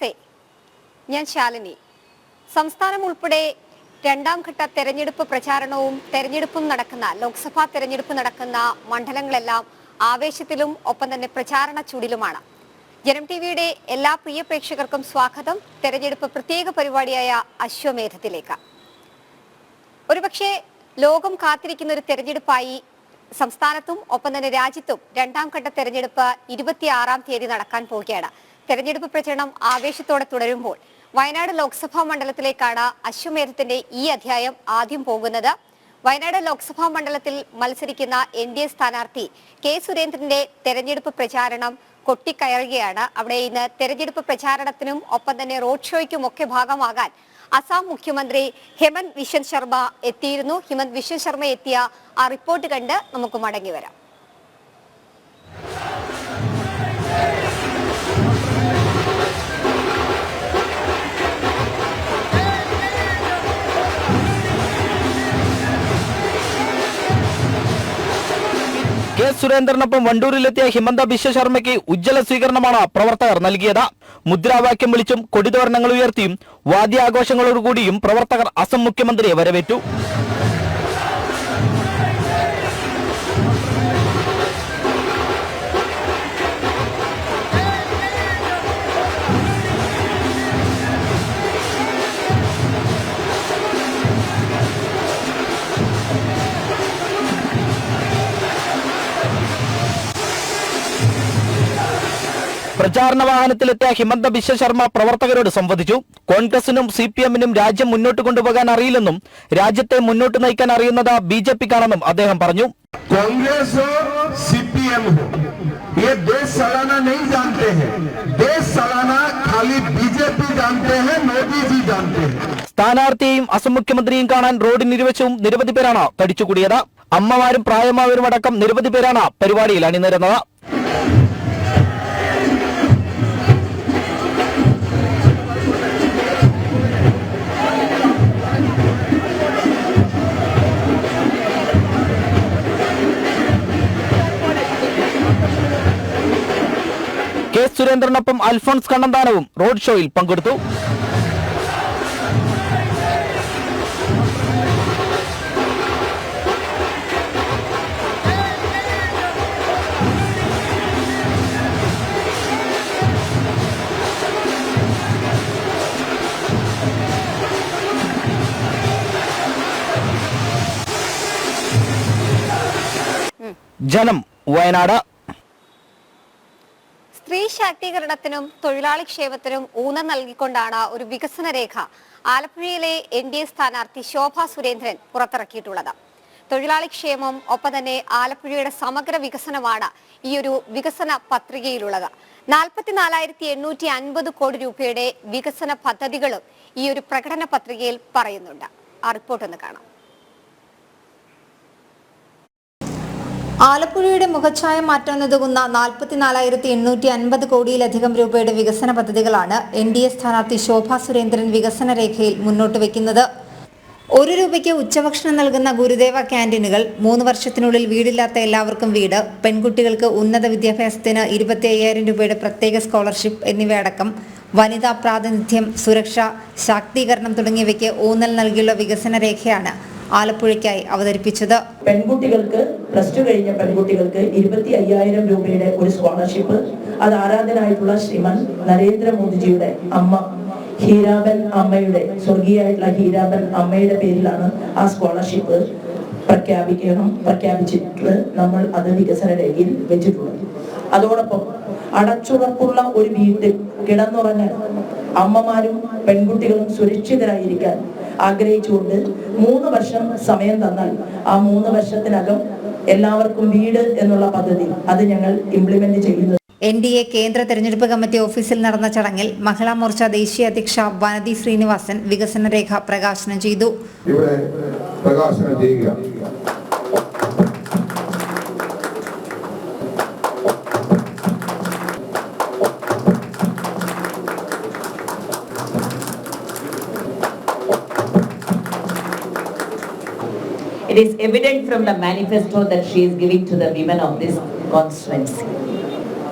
നമസ്തേ. ഞാൻ ശാലിനി. സംസ്ഥാനം ഉൾപ്പെടെ രണ്ടാം ഘട്ട തെരഞ്ഞെടുപ്പ് പ്രചാരണവും തെരഞ്ഞെടുപ്പും നടക്കുന്ന ലോക്സഭാ തെരഞ്ഞെടുപ്പ് നടക്കുന്ന മണ്ഡലങ്ങളെല്ലാം ആവേശത്തിലും ഒപ്പം തന്നെ പ്രചാരണ ചൂടിലുമാണ്. ജനം ടി വിയുടെ എല്ലാ പ്രിയ പ്രേക്ഷകർക്കും സ്വാഗതം. തെരഞ്ഞെടുപ്പ് പ്രത്യേക പരിപാടിയായ അശ്വമേധത്തിലേക്ക്. ഒരുപക്ഷെ ലോകം കാത്തിരിക്കുന്ന ഒരു തെരഞ്ഞെടുപ്പായി സംസ്ഥാനത്തും ഒപ്പം തന്നെ രാജ്യത്തും രണ്ടാം ഘട്ട തെരഞ്ഞെടുപ്പ് ഇരുപത്തിയാറാം തീയതി നടക്കാൻ പോവുകയാണ്. തെരഞ്ഞെടുപ്പ് പ്രചരണം ആവേശത്തോടെ തുടരുമ്പോൾ വയനാട് ലോക്സഭാ മണ്ഡലത്തിലേക്കാണ് അശ്വമേധത്തിന്റെ ഈ അധ്യായം ആദ്യം പോകുന്നത്. വയനാട് ലോക്സഭാ മണ്ഡലത്തിൽ മത്സരിക്കുന്ന എൻ ഡി എ സ്ഥാനാർത്ഥി കെ സുരേന്ദ്രന്റെ തെരഞ്ഞെടുപ്പ് പ്രചാരണം കൊട്ടിക്കയറുകയാണ്. അവിടെ ഇന്ന് തെരഞ്ഞെടുപ്പ് പ്രചാരണത്തിനും ഒപ്പം തന്നെ റോഡ് ഷോയ്ക്കും ഒക്കെ ഭാഗമാകാൻ അസാം മുഖ്യമന്ത്രി ഹെമന്ത് വിശ്വൻ ശർമ്മ എത്തിയിരുന്നു. ഹിമന്ത് വിശ്വൻ ശർമ്മ എത്തിയ ആ റിപ്പോർട്ട് കണ്ട് നമുക്ക് മടങ്ങി വരാം. കെ സുരേന്ദ്രനൊപ്പം വണ്ടൂരിലെത്തിയ ഹിമന്ത ബിശ്വ ശർമ്മയ്ക്ക് ഉജ്ജ്വല സ്വീകരണമാണ് പ്രവർത്തകർ നൽകിയത്. മുദ്രാവാക്യം വിളിച്ചും കൊടിതോരണങ്ങൾ ഉയർത്തിയും വാദ്യാഘോഷങ്ങളോടുകൂടിയും പ്രവർത്തകർ അസം മുഖ്യമന്ത്രിയെ വരവേറ്റു. പ്രചാരണ വാഹനത്തിലെത്തിയ ഹിമന്ത ബിശ്വ ശർമ്മ പ്രവർത്തകരോട് സംവദിച്ചു കോൺഗ്രസിനും സി പി എമ്മിനും രാജ്യം മുന്നോട്ട് കൊണ്ടുപോകാൻ അറിയില്ലെന്നും രാജ്യത്തെ മുന്നോട്ട് നയിക്കാൻ അറിയുന്നത് ബി ജെ പിക്കാണെന്നും അദ്ദേഹം പറഞ്ഞു कांग्रेस हो सीपीएम हो ये देश चलाना नहीं जानते हैं देश चलाना खाली बीजेपी जानते हैं मोदी जी जानते हैं സ്ഥാനാർത്ഥിയെയും അസം മുഖ്യമന്ത്രിയും കാണാൻ റോഡിനിരുവശവും നിരവധി പേരാണ് തടിച്ചുകൂടിയത് അമ്മമാരും പ്രായമായവരും അടക്കം നിരവധി പേരാണ് പരിപാടിയിൽ അണിനിരുന്നത് സുരേന്ദ്രനൊപ്പം അൽഫോൺസ് കണ്ണന്താനവും റോഡ് ഷോയിൽ പങ്കെടുത്തു. ജനം വയനാട്. സ്ത്രീ ശാക്തീകരണത്തിനും തൊഴിലാളി ക്ഷേമത്തിനും ഊന്നൽ നൽകിക്കൊണ്ടാണ് ഒരു വികസന രേഖ ആലപ്പുഴയിലെ എൻ ഡി എ സ്ഥാനാർത്ഥി ശോഭ സുരേന്ദ്രൻ പുറത്തിറക്കിയിട്ടുള്ളത്. തൊഴിലാളി ക്ഷേമം ഒപ്പം തന്നെ ആലപ്പുഴയുടെ സമഗ്ര വികസനമാണ് ഈ ഒരു വികസന പത്രികയിലുള്ളത്. നാൽപ്പത്തിനാലായിരത്തി എണ്ണൂറ്റി അൻപത് കോടി രൂപയുടെ വികസന പദ്ധതികളും ഈ ഒരു പ്രകടന പത്രികയിൽ പറയുന്നുണ്ട്. ആ റിപ്പോർട്ട് ഒന്ന് കാണാം. ആലപ്പുഴയുടെ മുഖച്ഛായ മാറ്റാനുതകുന്ന നാൽപ്പത്തിനാലായിരത്തി എണ്ണൂറ്റി അൻപത് കോടിയിലധികം രൂപയുടെ വികസന പദ്ധതികളാണ് എൻ ഡി എ സ്ഥാനാർത്ഥി ശോഭാ സുരേന്ദ്രൻ വികസന രേഖയിൽ മുന്നോട്ട് വയ്ക്കുന്നത് ഒരു രൂപയ്ക്ക് ഉച്ചഭക്ഷണം നൽകുന്ന ഗുരുദേവ ക്യാന്റീനുകൾ മൂന്ന് വർഷത്തിനുള്ളിൽ വീടില്ലാത്ത എല്ലാവർക്കും വീട് പെൺകുട്ടികൾക്ക് ഉന്നത വിദ്യാഭ്യാസത്തിന് ഇരുപത്തി അയ്യായിരം രൂപയുടെ പ്രത്യേക സ്കോളർഷിപ്പ് എന്നിവയടക്കം വനിതാ പ്രാതിനിധ്യം സുരക്ഷ ശാക്തീകരണം തുടങ്ങിയവയ്ക്ക് ഊന്നൽ നൽകിയുള്ള വികസന രേഖയാണ് ആലപ്പുഴയ്ക്കായി അവതരിപ്പിച്ചത്. പെൺകുട്ടികൾക്ക് പ്ലസ് ടു കഴിഞ്ഞ പെൺകുട്ടികൾക്ക് ഇരുപത്തി അയ്യായിരം രൂപയുടെ ഒരു സ്കോളർഷിപ്പ്. അത് ആരാധനായിട്ടുള്ള ശ്രീമാൻ നരേന്ദ്രമോദിജിയുടെ അമ്മ ഹീരാബൻ അമ്മയുടെ സ്വർഗീയായിട്ടുള്ള ഹീരാബൻ അമ്മയുടെ പേരിലാണ് ആ സ്കോളർഷിപ്പ് പ്രഖ്യാപിക്കണം പ്രഖ്യാപിച്ചിട്ടുള്ളത് നമ്മൾ അത് വികസന രേഖയിൽ വെച്ചിട്ടുള്ളത് അതോടൊപ്പം അടച്ചുറപ്പുള്ള ഒരു വീട്ടിൽ കിടന്നുറങ്ങാൻ അമ്മമാരും പെൺകുട്ടികളും സുരക്ഷിതരായിരിക്കാൻ ആഗ്രഹിച്ചുകൊണ്ട് മൂന്ന് വർഷം സമയം തന്നാൽ ആ മൂന്ന് വർഷത്തിനകം എല്ലാവർക്കും വീട് എന്നുള്ള പദ്ധതി അത് ഞങ്ങൾ ഇംപ്ലിമെന്റ് ചെയ്യുന്നു. എൻ ഡി എ കേന്ദ്ര തെരഞ്ഞെടുപ്പ് കമ്മിറ്റി ഓഫീസിൽ നടന്ന ചടങ്ങിൽ മഹിളാ മോർച്ച ദേശീയ അധ്യക്ഷ വനതി ശ്രീനിവാസൻ വികസന രേഖ പ്രകാശനം ചെയ്തു. ഇവിടെ പ്രകാശനം ചെയ്യുക. It is evident from the manifesto that she is giving to the women of this constituency.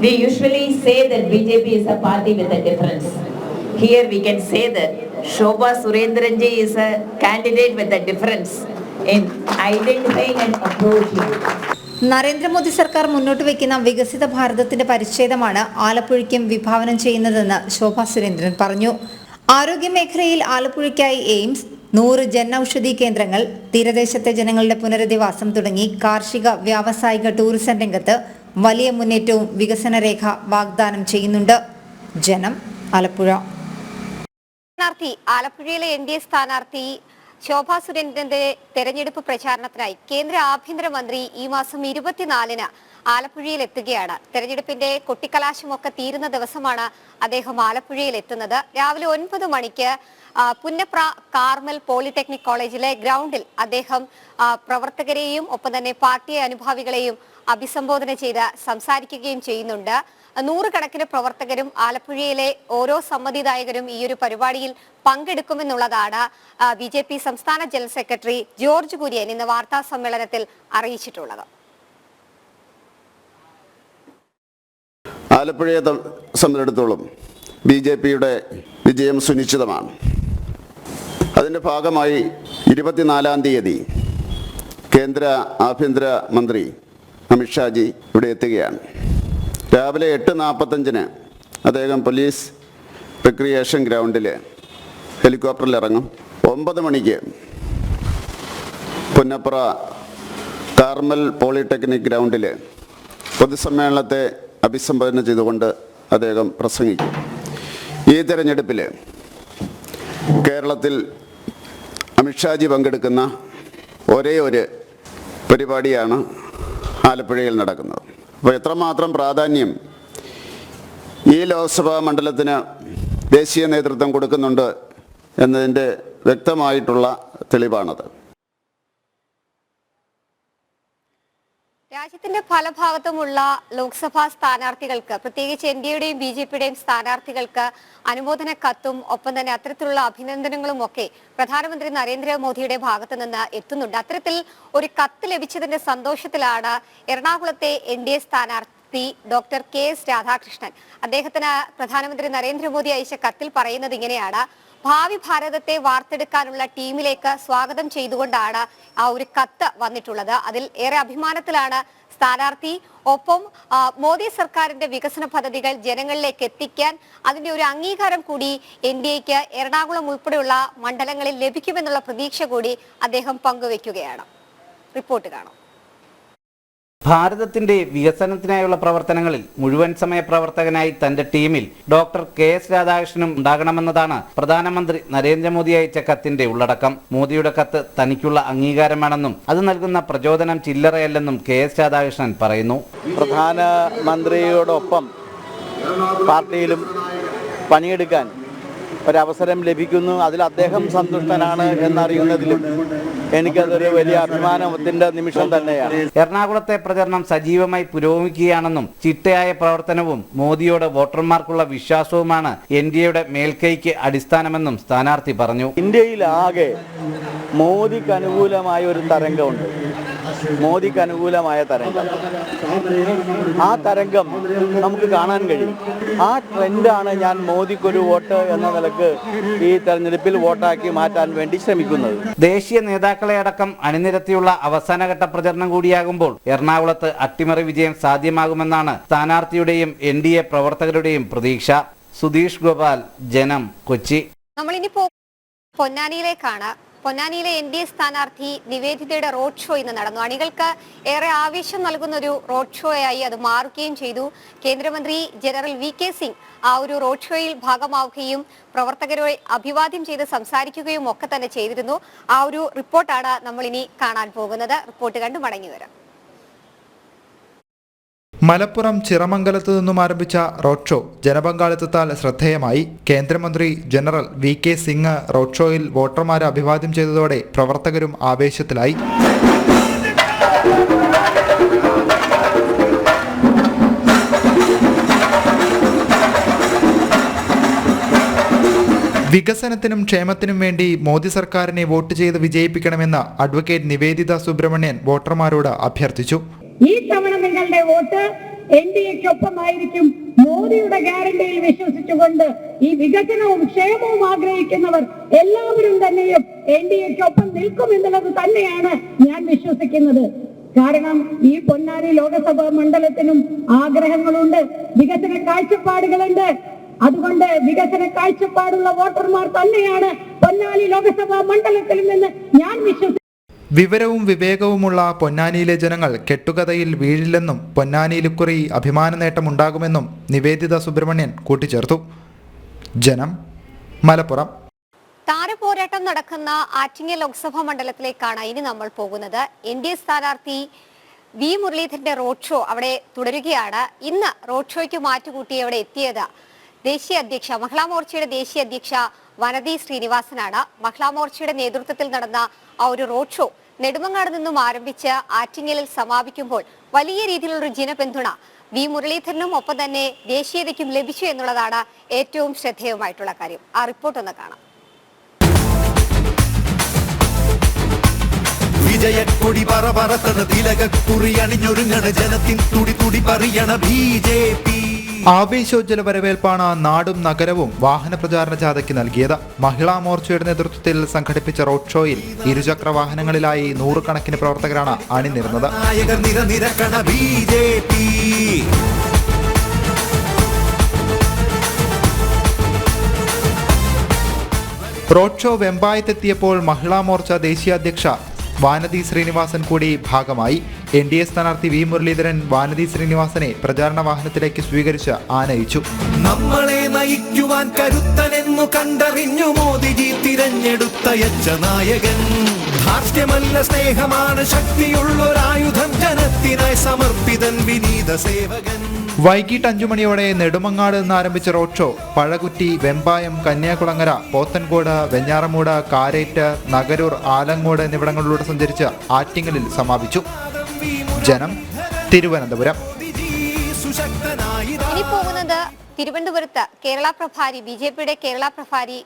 We usually say that BJP is a party with a difference. here we can say that Shobha Surendranji is a candidate with a difference in identifying and approaching. Narendra Modi സർക്കാർ മുന്നോട്ട് വയ്ക്കുന്ന വികസിത ഭാരതത്തിന്റെ പരിച്ഛേദമാണ് ആലപ്പുഴയ്ക്കും വിഭാവനം ചെയ്യുന്നതെന്ന് ശോഭാ സുരേന്ദ്രൻ പറഞ്ഞു ആരോഗ്യമേഖലയിൽ ആലപ്പുഴയ്ക്കായി AIIMS നൂറ് ജൻ ഔഷധി കേന്ദ്രങ്ങൾ തീരദേശത്തെ ജനങ്ങളുടെ പുനരധിവാസം തുടങ്ങി കാർഷിക വ്യാവസായിക ടൂറിസം രംഗത്ത് വലിയ മുന്നേറ്റവും വികസന രേഖ വാഗ്ദാനം ചെയ്യുന്നുണ്ട്. ജനം ആലപ്പുഴ. സ്ഥാനാർത്ഥി ആലപ്പുഴയിലെ എൻ ഡി എ സ്ഥാനാർത്ഥി ശോഭാ സുരേന്ദ്രന്റെ തെരഞ്ഞെടുപ്പ് പ്രചാരണത്തിനായി കേന്ദ്ര ആഭ്യന്തരമന്ത്രി ഈ മാസം ഇരുപത്തിനാലിന് ആലപ്പുഴയിൽ എത്തുകയാണ്. തെരഞ്ഞെടുപ്പിന്റെ കൊട്ടിക്കലാശമൊക്കെ തീരുന്ന ദിവസമാണ് അദ്ദേഹം ആലപ്പുഴയിൽ എത്തുന്നത്. രാവിലെ ഒൻപത് മണിക്ക് പുന്നപ്ര കാർമൽ പോളിടെക്നിക് കോളേജിലെ ഗ്രൗണ്ടിൽ അദ്ദേഹം പ്രവർത്തകരെയും ഒപ്പം തന്നെ പാർട്ടി അനുഭാവികളെയും അഭിസംബോധന ചെയ്ത് സംസാരിക്കുകയും ചെയ്യുന്നുണ്ട്. നൂറുകണക്കിന് പ്രവർത്തകരും ആലപ്പുഴയിലെ ഓരോ സമ്മതിദായകരും ഈ ഒരു പരിപാടിയിൽ പങ്കെടുക്കുമെന്നുള്ളതാണ് ബി സംസ്ഥാന ജനറൽ സെക്രട്ടറി ജോർജ് കുര്യൻ ഇന്ന് വാർത്താ സമ്മേളനത്തിൽ അറിയിച്ചിട്ടുള്ളത്. ആലപ്പുഴയെ സംബന്ധിച്ചിടത്തോളം ബി ജെ പിയുടെ വിജയം സുനിശ്ചിതമാണ്. അതിന്റെ ഭാഗമായി ഇരുപത്തിനാലാം തീയതി കേന്ദ്ര ആഭ്യന്തര മന്ത്രി അമിത്ഷാജി ഇവിടെ എത്തുകയാണ്. രാവിലെ എട്ട് നാൽപ്പത്തഞ്ചിന് അദ്ദേഹം പോലീസ് റിക്രിയേഷൻ ഗ്രൗണ്ടിൽ ഹെലികോപ്റ്ററിൽ ഇറങ്ങും. ഒമ്പത് മണിക്ക് പുന്നപ്ര കാർമൽ പോളിടെക്നിക് ഗ്രൗണ്ടിൽ പൊതുസമ്മേളനത്തെ അഭിസംബോധന ചെയ്തുകൊണ്ട് അദ്ദേഹം പ്രസംഗിക്കും. ഈ തെരഞ്ഞെടുപ്പിൽ കേരളത്തിൽ അമിത്ഷാജി പങ്കെടുക്കുന്ന ഒരേ ഒരു പരിപാടിയാണ് ആലപ്പുഴയിൽ നടക്കുന്നത്. അപ്പോൾ എത്രമാത്രം പ്രാധാന്യം ഈ ലോക്സഭാ മണ്ഡലത്തിന് ദേശീയ നേതൃത്വം കൊടുക്കുന്നുണ്ട് എന്നതിന്റെ വ്യക്തമായിട്ടുള്ള തെളിവാണത്. രാജ്യത്തിന്റെ പല ഭാഗത്തുമുള്ള ലോക്സഭാ സ്ഥാനാർത്ഥികൾക്ക് പ്രത്യേകിച്ച് എൻ ഡി എയുടെയും ബി ജെ പിയുടെയും സ്ഥാനാർത്ഥികൾക്ക് അനുമോദന കത്തും ഒപ്പം തന്നെ അത്തരത്തിലുള്ള അഭിനന്ദനങ്ങളും ഒക്കെ പ്രധാനമന്ത്രി നരേന്ദ്രമോദിയുടെ ഭാഗത്തു നിന്ന് എത്തുന്നുണ്ട്. അത്തരത്തിൽ ഒരു കത്ത് ലഭിച്ചതിന്റെ സന്തോഷത്തിലാണ് എറണാകുളത്തെ എൻ ഡി എ സ്ഥാനാർത്ഥി ഡോക്ടർ കെ എസ് രാധാകൃഷ്ണൻ. അദ്ദേഹത്തിന് പ്രധാനമന്ത്രി നരേന്ദ്രമോദി അയച്ച കത്തിൽ പറയുന്നത് ഇങ്ങനെയാണ്. ഭാവി ഭാരതത്തെ വാർത്തെടുക്കാനുള്ള ടീമിലേക്ക് സ്വാഗതം ചെയ്തുകൊണ്ടാണ് ആ ഒരു കത്ത് വന്നിട്ടുള്ളത്. അതിൽ ഏറെ അഭിമാനത്തിലാണ് സ്ഥാനാർത്ഥി. ഒപ്പം മോദി സർക്കാരിന്റെ വികസന പദ്ധതികൾ ജനങ്ങളിലേക്ക് എത്തിക്കാൻ അതിന്റെ ഒരു അംഗീകാരം കൂടി എൻ ഡി എക്ക് എറണാകുളം ഉൾപ്പെടെയുള്ള മണ്ഡലങ്ങളിൽ ലഭിക്കുമെന്നുള്ള പ്രതീക്ഷ കൂടി അദ്ദേഹം പങ്കുവെക്കുകയാണ്. റിപ്പോർട്ട് കാണാം. ഭാരതത്തിന്റെ വികസനത്തിനായുള്ള പ്രവർത്തനങ്ങളിൽ മുഴുവൻ സമയ പ്രവർത്തകനായി തന്റെ ടീമിൽ ഡോക്ടർ കെ എസ് രാധാകൃഷ്ണനും ഉണ്ടാകണമെന്നതാണ് പ്രധാനമന്ത്രി നരേന്ദ്രമോദി അയച്ച കത്തിന്റെ ഉള്ളടക്കം. മോദിയുടെ കത്ത് തനിക്കുള്ള അംഗീകാരമാണെന്നും അത് നൽകുന്ന പ്രചോദനം ചില്ലറയല്ലെന്നും കെ എസ് രാധാകൃഷ്ണൻ പറയുന്നു. പ്രധാനമന്ത്രിയോടൊപ്പം പാർട്ടിയിലും പണിയെടുക്കാൻ ഒരവസരം ലഭിക്കുന്നു. അതിൽ അദ്ദേഹം സന്തുഷ്ടനാണ് എന്നറിയുന്നതിലും എനിക്കതൊരു വലിയ അഭിമാനത്തിന്റെ നിമിഷം തന്നെയാണ്. എറണാകുളത്തെ പ്രചരണം സജീവമായി പുരോഗമിക്കുകയാണെന്നും ചിട്ടയായ പ്രവർത്തനവും മോദിയോട് വോട്ടർമാർക്കുള്ള വിശ്വാസവുമാണ് എൻ ഡി എയുടെ മേൽക്കൈക്ക് അടിസ്ഥാനമെന്നും സ്ഥാനാർത്ഥി പറഞ്ഞു. ഇന്ത്യയിലാകെ മോദിക്ക് അനുകൂലമായ ഒരു തരംഗമുണ്ട്. മോദിക്ക് അനുകൂലമായ തരംഗം. ആ തരംഗം നമുക്ക് കാണാൻ കഴിയും. ആ ട്രെൻഡാണ് ഞാൻ മോദിക്കൊരു വോട്ട് എന്ന നിലയ്ക്ക് ഈ തെരഞ്ഞെടുപ്പിൽ വോട്ടാക്കി മാറ്റാൻ വേണ്ടി ശ്രമിക്കുന്നത്. ദേശീയ നേതാക്കളെ അടക്കം അണിനിരത്തിയുള്ള അവസാനഘട്ട പ്രചരണം കൂടിയാകുമ്പോൾ എറണാകുളത്ത് അട്ടിമറി വിജയം സാധ്യമാകുമെന്നാണ് സ്ഥാനാർത്ഥിയുടെയും എൻ ഡി എ പ്രവർത്തകരുടെയും പ്രതീക്ഷ. സുധീഷ് ഗോപാൽ ജനം കൊച്ചി. പൊന്നാനിയിലേക്കാണ്. പൊന്നാനിയിലെ എൻ ഡി എ സ്ഥാനാർത്ഥി നിവേദിതയുടെ റോഡ് ഷോ ഇന്ന് നടന്നു. അണികൾക്ക് ഏറെ ആവേശം നൽകുന്ന ഒരു റോഡ് ഷോയായി അത് മാറുകയും ചെയ്തു. കേന്ദ്രമന്ത്രി ജനറൽ വി കെ സിംഗ് ആ ഒരു റോഡ് ഷോയിൽ ഭാഗമാവുകയും പ്രവർത്തകരെ അഭിവാദ്യം ചെയ്ത് സംസാരിക്കുകയും ഒക്കെ തന്നെ ചെയ്തിരുന്നു. ആ ഒരു റിപ്പോർട്ടാണ് നമ്മൾ ഇനി കാണാൻ പോകുന്നത്. റിപ്പോർട്ട് കണ്ട് മടങ്ങി വരാം. മലപ്പുറം ചിറമംഗലത്തു നിന്നും ആരംഭിച്ച റോഡ് ഷോ ജനപങ്കാളിത്തത്താൽ ശ്രദ്ധേയമായി. കേന്ദ്രമന്ത്രി general V K Singh road ഷോയിൽ വോട്ടർമാരെ അഭിവാദ്യം ചെയ്തതോടെ പ്രവർത്തകരും ആവേശത്തിലായി. വികസനത്തിനും ക്ഷേമത്തിനും വേണ്ടി മോദി സർക്കാരിനെ വോട്ട് ചെയ്ത് വിജയിപ്പിക്കണമെന്ന് അഡ്വക്കേറ്റ് നിവേദിത സുബ്രഹ്മണ്യൻ വോട്ടർമാരോട് അഭ്യർത്ഥിച്ചു. ഈ തവണ നിങ്ങളുടെ വോട്ട് എൻ ഡി എക്കൊപ്പമായിരിക്കും. മോദിയുടെ ഗ്യാരണ്ടിയിൽ വിശ്വസിച്ചുകൊണ്ട് ഈ വികസനവും ക്ഷേമവും ആഗ്രഹിക്കുന്നവർ എല്ലാവരും തന്നെയും എൻ ഡി എക്കൊപ്പം നിൽക്കും എന്നുള്ളത് തന്നെയാണ് ഞാൻ വിശ്വസിക്കുന്നത്. കാരണം ഈ പൊന്നാനി ലോകസഭാ മണ്ഡലത്തിനും ആഗ്രഹങ്ങളുണ്ട് വികസന കാഴ്ചപ്പാടുകളുണ്ട്. അതുകൊണ്ട് വികസന കാഴ്ചപ്പാടുള്ള വോട്ടർമാർ തന്നെയാണ് പൊന്നാനി ലോകസഭാ മണ്ഡലത്തിൽ നിന്ന് ഞാൻ വിശ്വസിക്കുന്നു വിവരവും വിവേകവുമുള്ള പൊന്നാനിയിലെ ജനങ്ങൾ കെട്ടുകഥയിൽ വീഴില്ലെന്നും പൊന്നാനിയിലുക്കുറി അഭിമാന നേട്ടമുണ്ടാകുമെന്നും നിവേദിത സുബ്രഹ്മണ്യൻ കൂട്ടിച്ചേർത്തു. ജനം മലപ്പുറം. താരപോരാട്ടം നടക്കുന്ന ആറ്റിങ്ങൽ ലോക്സഭാ മണ്ഡലത്തിലേക്കാണ് ഇനി നമ്മൾ പോകുന്നത്. എൻ ഡി എ സ്ഥാനാർത്ഥി വി മുരളീധരന്റെ റോഡ് ഷോ അവിടെ തുടരുകയാണ്. ഇന്ന് റോഡ് ഷോയ്ക്ക് മാറ്റുകൂട്ടി അവിടെ എത്തിയത് ദേശീയ അധ്യക്ഷ മഹിളാ മോർച്ചയുടെ ദേശീയ അധ്യക്ഷ വനതി ശ്രീനിവാസനാണ്. മഹിളാ മോർച്ചയുടെ നേതൃത്വത്തിൽ നടന്ന ആ ഒരു റോഡ് ഷോ നെടുമങ്ങാട് നിന്നും ആരംഭിച്ച് ആറ്റിങ്ങലിൽ സമാപിക്കുമ്പോൾ വലിയ രീതിയിലുള്ള ജനപിന്തുണ വി മുരളീധരനും ഒപ്പം തന്നെ ദേശീയതയ്ക്കും ലഭിച്ചു എന്നുള്ളതാണ് ഏറ്റവും ശ്രദ്ധേയമായിട്ടുള്ള കാര്യം. ആ റിപ്പോർട്ട് ഒന്ന് കാണാം. വിജയക്കൊടി പറ പറത്തണ തിലകക്കുറി അണിഞ്ഞൊരുങ്ങണ ജനത്തിൻ തുടി തുടി പറയണ ബി ജെ പി. ആവേശോജ്വല വരവേൽപ്പാണ് നാടും നഗരവും വാഹന പ്രചാരണ ജാഥയ്ക്ക് നൽകിയത്. മഹിളാ മോർച്ചയുടെ നേതൃത്വത്തിൽ സംഘടിപ്പിച്ച റോഡ് ഷോയിൽ ഇരുചക്ര വാഹനങ്ങളിലായി നൂറുകണക്കിന് പ്രവർത്തകരാണ് അണിനിരുന്നത്. റോഡ് ഷോ വെമ്പായത്തെത്തിയപ്പോൾ മഹിളാ മോർച്ച ദേശീയ അധ്യക്ഷ വാനതി ശ്രീനിവാസൻ കൂടി ഭാഗമായി എൻ ഡി എ സ്ഥാനാർത്ഥി വി മുരളീധരൻ വാനതി ശ്രീനിവാസനെ പ്രചാരണ വാഹനത്തിലേക്ക് സ്വീകരിച്ച് ആനയിച്ചു. നമ്മളെ നയിക്കുവാൻ കരുത്തനെന്നു കണ്ടറിഞ്ഞു മോദിജി തിരഞ്ഞെടുത്തയച്ച നായകൻ ധാർഷ്ട്യമല്ല സ്നേഹമാണ് ശക്തിയുള്ളൊരായുധം ജനത്തിനായി സമർപ്പിതൻ വിനീത സേവകൻ. വൈകിട്ട് അഞ്ചു മണിയോടെ നെടുമങ്ങാട് നിന്ന് ആരംഭിച്ച റോഡ് ഷോ പഴകുറ്റി വെമ്പായം കന്യാകുളങ്ങര പോത്തൻകോട് വെഞ്ഞാറമൂട് കാരേറ്റ് നഗരൂർ ആലങ്ങോട് എന്നിവിടങ്ങളിലൂടെ സഞ്ചരിച്ച് ആറ്റിങ്ങലിൽ സമാപിച്ചു. ജനം തിരുവനന്തപുരം. ഇനി പോകുന്നത് തിരുവനന്തപുരത്ത് കേരള പ്രഭാരി ബി ജെ പിയുടെ കേരള പ്രഭാരി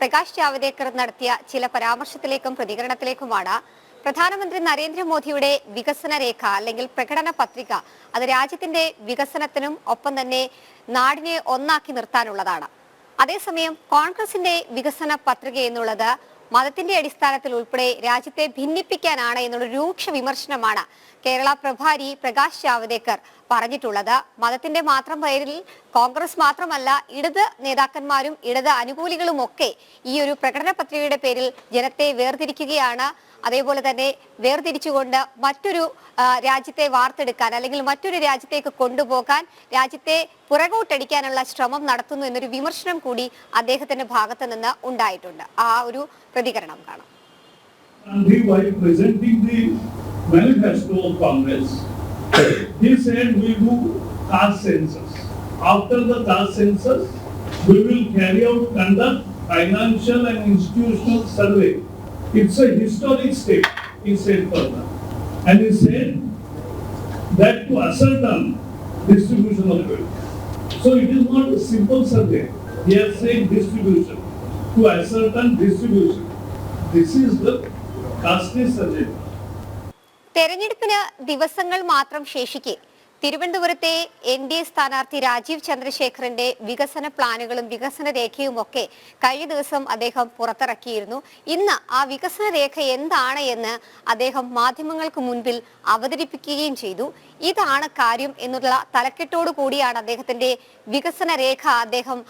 പ്രകാശ് ജാവദേക്കർ നടത്തിയ ചില പരാമർശത്തിലേക്കും പ്രതികരണത്തിലേക്കുമാണ് പ്രധാനമന്ത്രി നരേന്ദ്രമോദിയുടെ വികസന രേഖ അല്ലെങ്കിൽ പ്രകടന പത്രിക അത് രാജ്യത്തിന്റെ വികസനത്തിനും ഒപ്പം തന്നെ നാടിനെ ഒന്നാക്കി നിർത്താനുള്ളതാണ്. അതേസമയം കോൺഗ്രസിന്റെ വികസന പത്രിക എന്നുള്ളത് മതത്തിന്റെ അടിസ്ഥാനത്തിൽ ഉൾപ്പെടെ രാജ്യത്തെ ഭിന്നിപ്പിക്കാനാണ് എന്നുള്ള രൂക്ഷ വിമർശനമാണ് കേരള പ്രഭാരി പ്രകാശ് ജാവദേക്കർ പറഞ്ഞിട്ടുള്ളത്. മതത്തിന്റെ മാത്രം പേരിൽ കോൺഗ്രസ് മാത്രമല്ല ഇടത് നേതാക്കന്മാരും ഇടത് അനുകൂലികളും ഒക്കെ ഈ ഒരു പ്രകടന പത്രികയുടെ പേരിൽ ജനത്തെ വേർതിരിക്കുകയാണ്. അതേപോലെ തന്നെ വേർതിരിച്ചുകൊണ്ട് മറ്റൊരു രാജ്യത്തെ വാർത്തെടുക്കാൻ അല്ലെങ്കിൽ മറ്റൊരു രാജ്യത്തേക്ക് കൊണ്ടുപോകാൻ രാജ്യത്തെ പുറകോട്ടടിക്കാനുള്ള ശ്രമം നടത്തുന്നു എന്നൊരു വിമർശനം കൂടി അദ്ദേഹത്തിന്റെ ഭാഗത്ത് നിന്ന് ഉണ്ടായിട്ടുണ്ട്. ആ ഒരു പ്രതികരണം കാണാം. He said we do caste census. After the caste census, we will carry out conduct financial and institutional survey. It's a historic step, he said further. And he said that to ascertain distribution of wealth. So it is not a simple survey. He has said distribution, to ascertain distribution. This is the caste agenda. തെരഞ്ഞെടുപ്പിന് ദിവസങ്ങൾ മാത്രം ശേഷിക്കെ തിരുവനന്തപുരത്തെ N D A സ്ഥാനാർത്ഥി രാജീവ് ചന്ദ്രശേഖറിന്റെ വികസന പ്ലാനുകളും വികസന രേഖയും ഒക്കെ കഴിഞ്ഞ ദിവസം അദ്ദേഹം പുറത്തിറക്കിയിരുന്നു. ഇന്ന് ആ വികസന രേഖ എന്താണ് എന്ന് അദ്ദേഹം മാധ്യമങ്ങൾക്ക് മുൻപിൽ അവതരിപ്പിക്കുകയും ചെയ്തു. ഇതാണ് കാര്യം എന്നുള്ള തലക്കെട്ടോടു കൂടിയാണ് അദ്ദേഹത്തിന്റെ വികസന രേഖ അദ്ദേഹം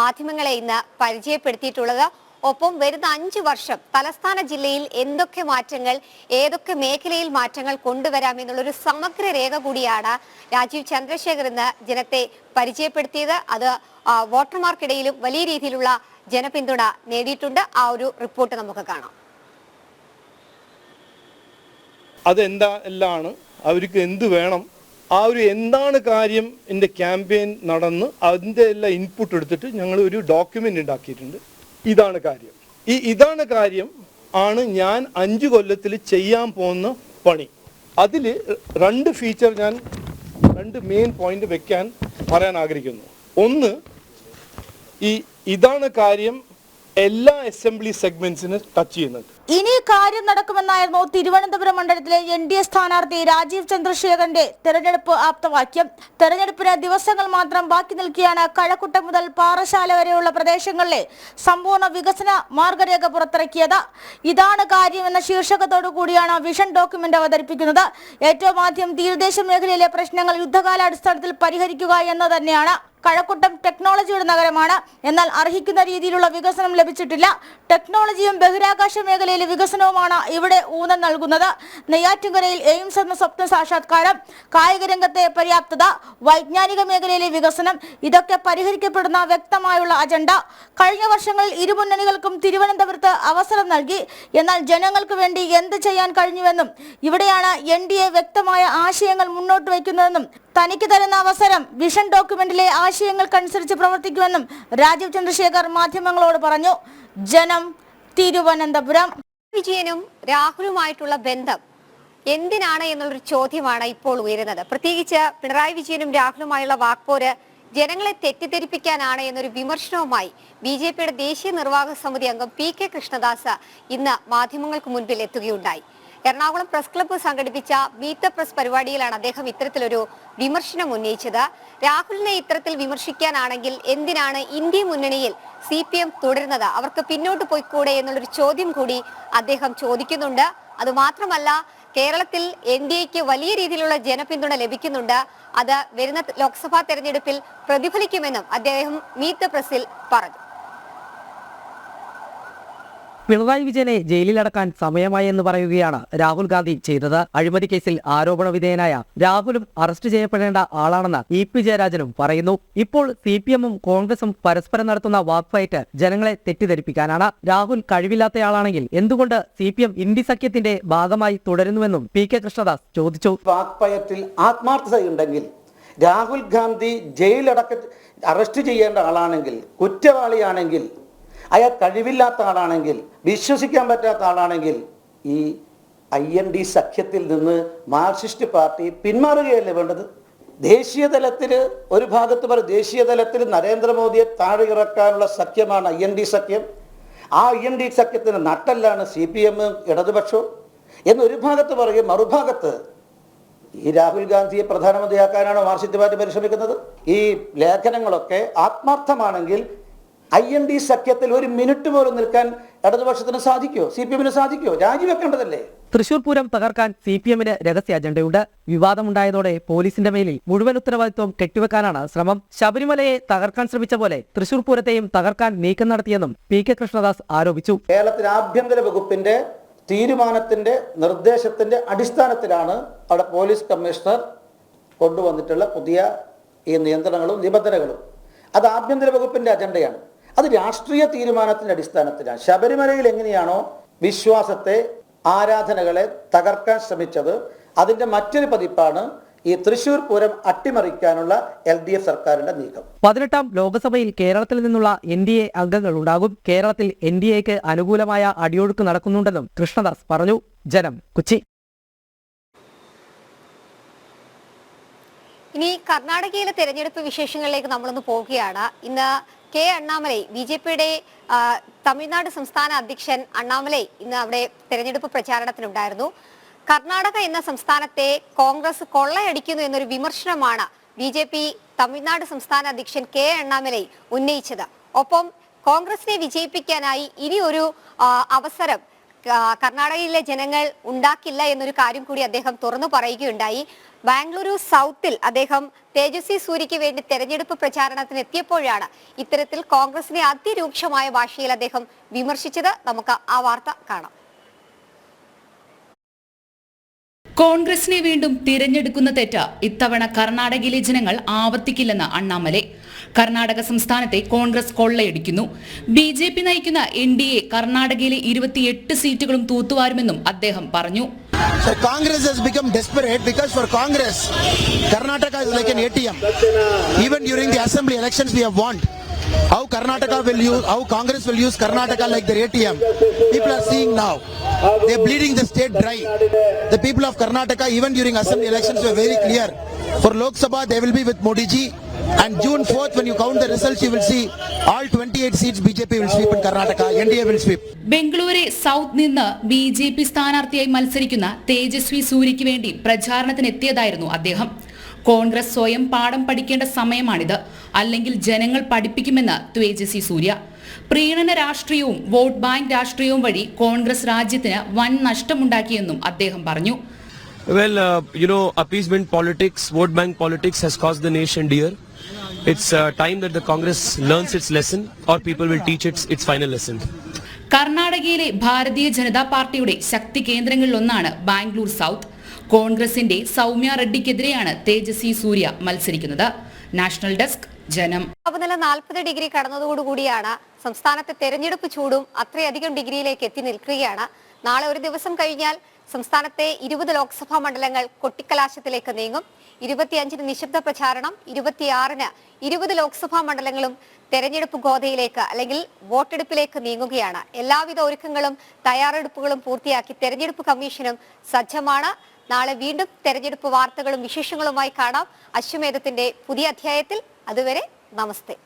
മാധ്യമങ്ങളെ ഇന്ന് പരിചയപ്പെടുത്തിയിട്ടുള്ളത്. ഒപ്പം വരുന്ന അഞ്ചു വർഷം തലസ്ഥാന ജില്ലയിൽ എന്തൊക്കെ മാറ്റങ്ങൾ ഏതൊക്കെ മേഖലയിൽ മാറ്റങ്ങൾ കൊണ്ടുവരാം എന്നുള്ള ഒരു സമഗ്ര രേഖ കൂടിയാണ് രാജീവ് ചന്ദ്രശേഖർ ഇന്ന് ജനത്തെ പരിചയപ്പെടുത്തിയത്. അത് വോട്ടർമാർക്കിടയിലും വലിയ രീതിയിലുള്ള ജനപിന്തുണ നേടിയിട്ടുണ്ട്. ആ ഒരു റിപ്പോർട്ട് നമുക്ക് കാണാം. അതെന്താ എല്ലാമാണ് അവർക്ക് എന്ത് വേണം? ആ ഒരു എന്താണ് കാര്യം എന്റെ ക്യാമ്പയിൻ നടന്ന് അതിന്റെ എല്ലാം ഇൻപുട്ട് എടുത്തിട്ട് ഞങ്ങൾ ഒരു ഡോക്യുമെന്റ് ഉണ്ടാക്കിയിട്ടുണ്ട്. ഇതാണ് കാര്യം. ഈ ഇതാണ് കാര്യം ആണ് ഞാൻ അഞ്ച് കൊല്ലത്തിൽ ചെയ്യാൻ പോകുന്ന പണി. അതിൽ രണ്ട് ഫീച്ചർ ഞാൻ രണ്ട് മെയിൻ പോയിന്റ് വെക്കാൻ പറയാൻ ആഗ്രഹിക്കുന്നു. ഒന്ന് ഈ ഇതാണ് കാര്യം എല്ലാ അസംബ്ലി സെഗ്മെന്റ്സിന് ടച്ച് ചെയ്യുന്നുണ്ട് ഇനി കാര്യം നടക്കുമെന്നായിരുന്നു തിരുവനന്തപുരം മണ്ഡലത്തിലെ എൻ ഡി എ സ്ഥാനാർത്ഥി രാജീവ് ചന്ദ്രശേഖരന്റെ തെരഞ്ഞെടുപ്പ് ആപ്തവാക്യം. തെരഞ്ഞെടുപ്പിന് ദിവസങ്ങൾ മാത്രം ബാക്കി നിൽക്കുകയാണ് കഴക്കുട്ടം മുതൽ പാറശാല വരെയുള്ള പ്രദേശങ്ങളിലെ സമ്പൂർണ വികസന മാർഗരേഖ പുറത്തിറക്കിയത്. ഇതാണ് കാര്യം എന്ന ശീർഷകത്തോടു കൂടിയാണ് വിഷൻ ഡോക്യുമെന്റ് അവതരിപ്പിക്കുന്നത്. ഏറ്റവും ആദ്യം തീരദേശ മേഖലയിലെ പ്രശ്നങ്ങൾ യുദ്ധകാലാടിസ്ഥാനത്തിൽ പരിഹരിക്കുക എന്ന് തന്നെയാണ്. കഴക്കൂട്ടം ടെക്നോളജിയുടെ നഗരമാണ്. എന്നാൽ അർഹിക്കുന്ന രീതിയിലുള്ള വികസനം ലഭിച്ചിട്ടില്ല. ടെക്നോളജിയും ബഹിരാകാശ മേഖലയിലെ വികസനവുമാണ് ഇവിടെ ഊന്നൽ നൽകുന്നത്. നെയ്യാറ്റിൻകരയിൽ എയിംസ് എന്ന സ്വപ്ന സാക്ഷാത്കാരം കായിക രംഗത്തെ പര്യാപ്തത വൈജ്ഞാനിക മേഖലയിലെ വികസനം ഇതൊക്കെ പരിഹരിക്കപ്പെടുന്ന വ്യക്തമായുള്ള അജണ്ട. കഴിഞ്ഞ വർഷങ്ങളിൽ ഇരുമുന്നണികൾക്കും തിരുവനന്തപുരത്ത് അവസരം നൽകി. എന്നാൽ ജനങ്ങൾക്ക് വേണ്ടി എന്ത് ചെയ്യാൻ കഴിഞ്ഞുവെന്നും ഇവിടെയാണ് എൻ ഡി എ വ്യക്തമായ ആശയങ്ങൾ മുന്നോട്ട് വയ്ക്കുന്നതെന്നും തനിക്ക് തരുന്ന അവസരം വിഷൻ ഡോക്യുമെന്റിലെ ആശയങ്ങൾക്കനുസരിച്ച് പ്രവർത്തിക്കുമെന്നും രാജീവ് ചന്ദ്രശേഖർ മാധ്യമങ്ങളോട് പറഞ്ഞു. ജനം തിരുവനന്തപുരം. വിജയനും രാഹുലുമായിട്ടുള്ള ബന്ധം എന്തിനാണ് എന്നുള്ളൊരു ചോദ്യമാണ് ഇപ്പോൾ ഉയരുന്നത്. പ്രത്യേകിച്ച് പിണറായി വിജയനും രാഹുലുമായുള്ള വാക്പോര് ജനങ്ങളെ തെറ്റിദ്ധരിപ്പിക്കാനാണ് എന്നൊരു വിമർശനവുമായി ബി ദേശീയ നിർവാഹക സമിതി അംഗം പി കെ കൃഷ്ണദാസ് ഇന്ന് മാധ്യമങ്ങൾക്ക് മുൻപിൽ എത്തുകയുണ്ടായി. എറണാകുളം പ്രസ് ക്ലബ്ബ് സംഘടിപ്പിച്ച മീറ്റ് ദ പ്രസ് പരിപാടിയിലാണ് അദ്ദേഹം ഇത്തരത്തിലൊരു വിമർശനം ഉന്നയിച്ചത്. രാഹുലിനെ ഇത്തരത്തിൽ വിമർശിക്കാനാണെങ്കിൽ എന്തിനാണ് ഇന്ത്യ മുന്നണിയിൽ സി പി എം തുടരുന്നത്? അവർക്ക് പിന്നോട്ട് പോയിക്കൂടെ എന്നുള്ളൊരു ചോദ്യം കൂടി അദ്ദേഹം ചോദിക്കുന്നുണ്ട്. അതുമാത്രമല്ല കേരളത്തിൽ എൻ ഡി എക്ക് വലിയ രീതിയിലുള്ള ജനപിന്തുണ ലഭിക്കുന്നുണ്ട്. അത് വരുന്ന ലോക്സഭാ തെരഞ്ഞെടുപ്പിൽ പ്രതിഫലിക്കുമെന്നും അദ്ദേഹം മീറ്റ് ദ പ്രസിൽ പറഞ്ഞു. പിണറായി വിജയനെ ജയിലിലടക്കാൻ സമയമായി എന്ന് പറയുകയാണ് രാഹുൽ ഗാന്ധി ചെയ്തത്. അഴിമതി കേസിൽ ആരോപണ വിധേയനായ രാഹുലും അറസ്റ്റ് ചെയ്യപ്പെടേണ്ട ആളാണെന്ന് ഇ പി ജയരാജനും പറയുന്നു. ഇപ്പോൾ സി പി എമ്മും കോൺഗ്രസും പരസ്പരം നടത്തുന്ന വാക്ഫൈറ്റ് ജനങ്ങളെ തെറ്റിദ്ധരിപ്പിക്കാനാണ്. രാഹുൽ കഴിവില്ലാത്തയാളാണെങ്കിൽ എന്തുകൊണ്ട് സി പി എം ഇന്ത്യ സഖ്യത്തിന്റെ ഭാഗമായി തുടരുന്നുവെന്നും പി കെ കൃഷ്ണദാസ് ചോദിച്ചു. ആത്മാർത്ഥതയുണ്ടെങ്കിൽ രാഹുൽ ഗാന്ധി ജയിലടക്ക അറസ്റ്റ് ചെയ്യേണ്ട ആളാണെങ്കിൽ കുറ്റവാളിയാണെങ്കിൽ അയാൾ കഴിവില്ലാത്ത ആളാണെങ്കിൽ വിശ്വസിക്കാൻ പറ്റാത്ത ആളാണെങ്കിൽ ഈ ഐ എൻ ഡി സഖ്യത്തിൽ നിന്ന് മാർക്സിസ്റ്റ് പാർട്ടി പിന്മാറുകയല്ലേ വേണ്ടത്? ദേശീയ തലത്തിൽ ഒരു ഭാഗത്ത് പറയും ദേശീയ തലത്തിൽ നരേന്ദ്രമോദിയെ താഴെ ഇറക്കാനുള്ള സഖ്യമാണ് ഐ എൻ ഡി സഖ്യം. ആ ഐ എൻ ഡി സഖ്യത്തിന് നട്ടല്ലാണ് സി പി എമ്മും ഇടതുപക്ഷവും എന്നൊരു ഭാഗത്ത് പറയും മറുഭാഗത്ത് ഈ രാഹുൽ ഗാന്ധിയെ പ്രധാനമന്ത്രിയാക്കാനാണോ മാർക്സിസ്റ്റ് പാർട്ടി പരിശ്രമിക്കുന്നത്? ഈ ലേഖനങ്ങളൊക്കെ ആത്മാർത്ഥമാണെങ്കിൽ ഐ എൻ ഡി സഖ്യത്തിൽ ഒരു മിനിറ്റ് പോലും നിൽക്കാൻ ഇടതുപക്ഷത്തിന് സാധിക്കുമോ സി പി എമ്മിന് സാധിക്കുമോ രാജിവെക്കേണ്ടതല്ലേ? തൃശൂർ പൂരം തകർക്കാൻ സി പി എമ്മിന് രഹസ്യ അജണ്ടയുണ്ട്. വിവാദമുണ്ടായതോടെ പോലീസിന്റെ മേലിൽ മുഴുവൻ ഉത്തരവാദിത്വം കെട്ടിവെക്കാനാണ് ശ്രമം. ശബരിമലയെ തകർക്കാൻ ശ്രമിച്ച പോലെ തൃശൂർ പൂരത്തെയും തകർക്കാൻ നീക്കം നടത്തിയെന്നും പി കെ കൃഷ്ണദാസ് ആരോപിച്ചു. കേരളത്തിലെ ആഭ്യന്തര വകുപ്പിന്റെ തീരുമാനത്തിന്റെ നിർദ്ദേശത്തിന്റെ അടിസ്ഥാനത്തിലാണ് അവിടെ പോലീസ് കമ്മീഷണർ കൊണ്ടുവന്നിട്ടുള്ള പുതിയ ഈ നിയന്ത്രണങ്ങളും നിബന്ധനകളും. അത് ആഭ്യന്തര വകുപ്പിന്റെ അജണ്ടയാണ്. അത് രാഷ്ട്രീയ തീരുമാനത്തിന്റെ അടിസ്ഥാനത്തിലാണ്. ശബരിമലയിൽ എങ്ങനെയാണോ വിശ്വാസത്തെ ആരാധനകളെ തകർക്കാൻ ശ്രമിച്ചത് അതിന്റെ മറ്റൊരു പതിപ്പാണ് ഈ തൃശൂർ പൂരം അട്ടിമറിക്കാനുള്ള എൽ ഡി എഫ് സർക്കാരിന്റെ നീക്കം. പതിനെട്ടാം ലോക്സഭയിൽ കേരളത്തിൽ നിന്നുള്ള എൻ ഡി എ അംഗങ്ങൾ ഉണ്ടാകും. കേരളത്തിൽ എൻ ഡി എക്ക് അനുകൂലമായ അടിയൊഴുക്ക് നടക്കുന്നുണ്ടെന്നും കൃഷ്ണദാസ് പറഞ്ഞു. ജനം കൊച്ചി. ഇനി കർണാടകയിലെ തെരഞ്ഞെടുപ്പ് വിശേഷങ്ങളിലേക്ക് നമ്മളൊന്ന് പോവുകയാണ്. ഇന്ന് കെ അണ്ണാമലൈ ബി ജെ പിയുടെ തമിഴ്നാട് സംസ്ഥാന അധ്യക്ഷൻ അണ്ണാമലൈ ഇന്ന് അവിടെ തെരഞ്ഞെടുപ്പ് പ്രചാരണത്തിനുണ്ടായിരുന്നു കർണാടക എന്ന സംസ്ഥാനത്തെ കോൺഗ്രസ് കൊള്ളയടിക്കുന്നു എന്നൊരു വിമർശനമാണ് ബി ജെ പി തമിഴ്നാട് സംസ്ഥാന അധ്യക്ഷൻ കെ അണ്ണാമലൈ ഉന്നയിച്ചത്. ഒപ്പം കോൺഗ്രസിനെ വിജയിപ്പിക്കാനായി ഇനി ഒരു അവസരം കർണാടകയിലെ ജനങ്ങൾ ഉണ്ടാക്കില്ല എന്നൊരു കാര്യം കൂടി അദ്ദേഹം തുറന്നു പറയുകയുണ്ടായി. ബാംഗ്ലൂരു സൗത്തിൽ അദ്ദേഹം തേജസ്വി സൂര്യയ്ക്ക് വേണ്ടി തെരഞ്ഞെടുപ്പ് പ്രചാരണത്തിന് എത്തിയപ്പോഴാണ് ഇത്തരത്തിൽ കോൺഗ്രസിനെ അതിരൂക്ഷമായ ഭാഷയിൽ അദ്ദേഹം വിമർശിച്ചത്. നമുക്ക് ആ വാർത്ത കാണാം. കോൺഗ്രസിനെ വീണ്ടും തിരഞ്ഞെടുക്കുന്ന തെറ്റ് ഇത്തവണ കർണാടകയിലെ ജനങ്ങൾ ആവർത്തിക്കില്ലെന്ന് അണ്ണാമലെ. കർണാടക സംസ്ഥാനത്തെ കോൺഗ്രസ് കൊള്ളയടിക്കുന്നു. ബി ജെ പി നയിക്കുന്ന എൻ ഡി എ കർണാടകയിലെ ഇരുപത്തിയെട്ട് സീറ്റുകളും തൂത്തുവാരുമെന്നും അദ്ദേഹം പറഞ്ഞു. So Congress has become desperate because for Congress, Karnataka is like an ATM. Even during the assembly elections, we have won. How Karnataka will use, how Congress will use Karnataka like their ATM. People are seeing now. They're bleeding the state dry. The people of Karnataka, even during assembly elections, were very clear. For Lok Sabha, they will be with Modi ji. And June 4th, when you count the results, you will see all 28 seats BJP will sweep in Karnataka, NDA will sweep. Bengaluru south നിന്ന് B J P സ്ഥാനാർത്ഥിയായി മത്സരിക്കുന്ന തേജസ്വി സൂര്യയ്ക്ക് വേണ്ടി പ്രചാരണത്തിനെത്തിയതായിരുന്നു അദ്ദേഹം. കോൺഗ്രസ് സ്വയം പാഠം പഠിക്കേണ്ട സമയമാണിത്. അല്ലെങ്കിൽ ജനങ്ങൾ പഠിപ്പിക്കുമെന്ന് തേജസ്വി സൂര്യ. പ്രീണന രാഷ്ട്രീയവും വോട്ട് ബാങ്ക് രാഷ്ട്രീയവും വഴി കോൺഗ്രസ് രാജ്യത്തിന് വൻ നഷ്ടമുണ്ടാക്കിയെന്നും അദ്ദേഹം പറഞ്ഞു. Well, uh, you know, appeasement politics, vote bank politics has cost the nation dear. It's uh, time that the Congress learns its lesson or people will teach its, its final lesson. കർണാടകയിലെ ഭാരതീയ ജനതാ പാർട്ടിയുടെ ശക്തി കേന്ദ്രങ്ങളിലൊന്നാണ് Bangalore south. കോൺഗ്രസിന്റെ സൗമ്യ റെഡ്ഡിക്കെതിരെയാണ് തേജസ്വി സൂര്യ മത്സരിക്കുന്നത്. National desk ജനം. താപനില നാൽപ്പത് degree കടന്നതോടുകൂടിയാണ് സംസ്ഥാനത്തെ തെരഞ്ഞെടുപ്പ് ചൂടും അത്രയധികം ഡിഗ്രിയിലേക്ക് എത്തി നിൽക്കുകയാണ്. നാളെ ഒരു ദിവസം കഴിഞ്ഞാൽ സംസ്ഥാനത്തെ ഇരുപത് ലോക്സഭാ മണ്ഡലങ്ങൾ കൊട്ടിക്കലാശത്തിലേക്ക് നീങ്ങും. ഇരുപത്തിയഞ്ചിന് നിശബ്ദ പ്രചാരണം ഇരുപത്തിയാറിന് ഇരുപത് ലോക്സഭാ മണ്ഡലങ്ങളും തെരഞ്ഞെടുപ്പ് ഗോതയിലേക്ക് അല്ലെങ്കിൽ വോട്ടെടുപ്പിലേക്ക് നീങ്ങുകയാണ്. എല്ലാവിധ ഒരുക്കങ്ങളും തയ്യാറെടുപ്പുകളും പൂർത്തിയാക്കി തെരഞ്ഞെടുപ്പ് കമ്മീഷനും സജ്ജമാണ്. നാളെ വീണ്ടും തെരഞ്ഞെടുപ്പ് വാർത്തകളും വിശേഷങ്ങളുമായി കാണാം. അശ്വമേധത്തിന്റെ പുതിയ അധ്യായത്തിൽ അതുവരെ നമസ്തേ.